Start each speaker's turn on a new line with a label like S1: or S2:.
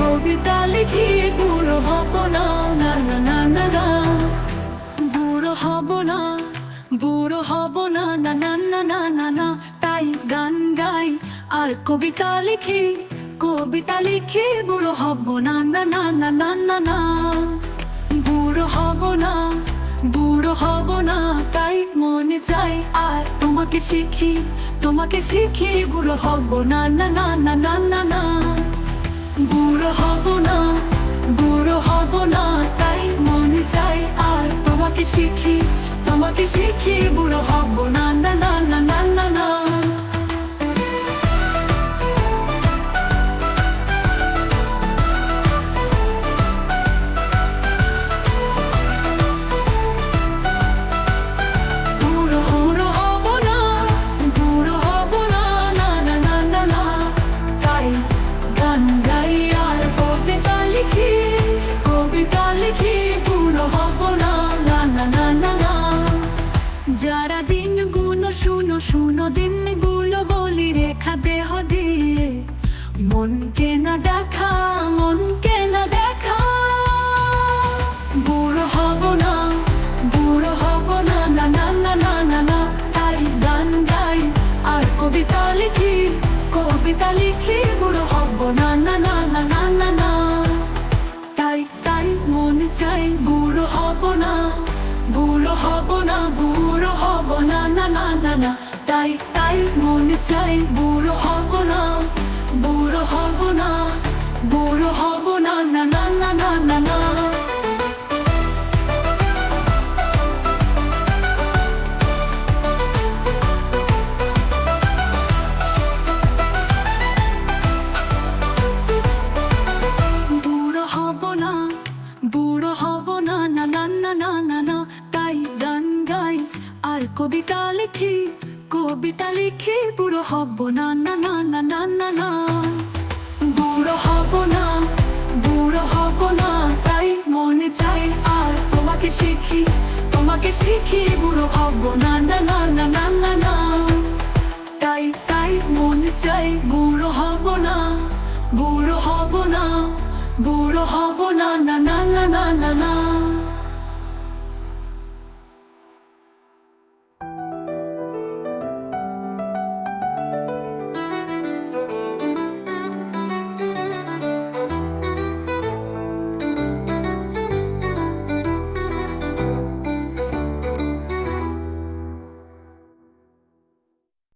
S1: কবিতা লিখি বুড়ো হব না না না না না বুড়ো হব না বুড়ো হব না না না না না না না তাই গান গাই আর কবিতা লিখি কবিতা লিখি বুড়ো হব না না না না না না না বুড়ো হব না বুড়ো হব না তাই মনে চাই আর তোমাকে শিখি তোমাকে শিখি বুড়ো হব না না না না না না না বুড়ো হব না, বুড়ো হব না, তাই মনে চাই আর তোমাকে শিখি তোমাকে শিখি বুড়ো হব না না না না না যারা দিন গুণ শুনো শুনো দিনগুলো বলি রেখা দেহ দিয়ে মনকে না দেখা মনকে না দেখা বুড়ো হব না বুড়ো হব না না না না না না না তাই গান গাই আর কবিতা লিখি কবিতা লিখি বুড়ো হব না না না না না না না তাই তাই মন চাই বুড়ো হব না বুড়ো হব না বুড়ো না না তাই তাই মনে চাই বুড়ো হব না। আর কবিতা লিখি কবিতা লিখি বুড়ো হব না না না না না না না বুড়ো হব না বুড়ো হব না তাই মনে চাই আর তোমাকে শিখি তোমাকে শিখি বুড়ো হব না না না না না না না তাই তাই মনে চাই বুড়ো হব না বুড়ো হব না বুড়ো হব না না না না না না না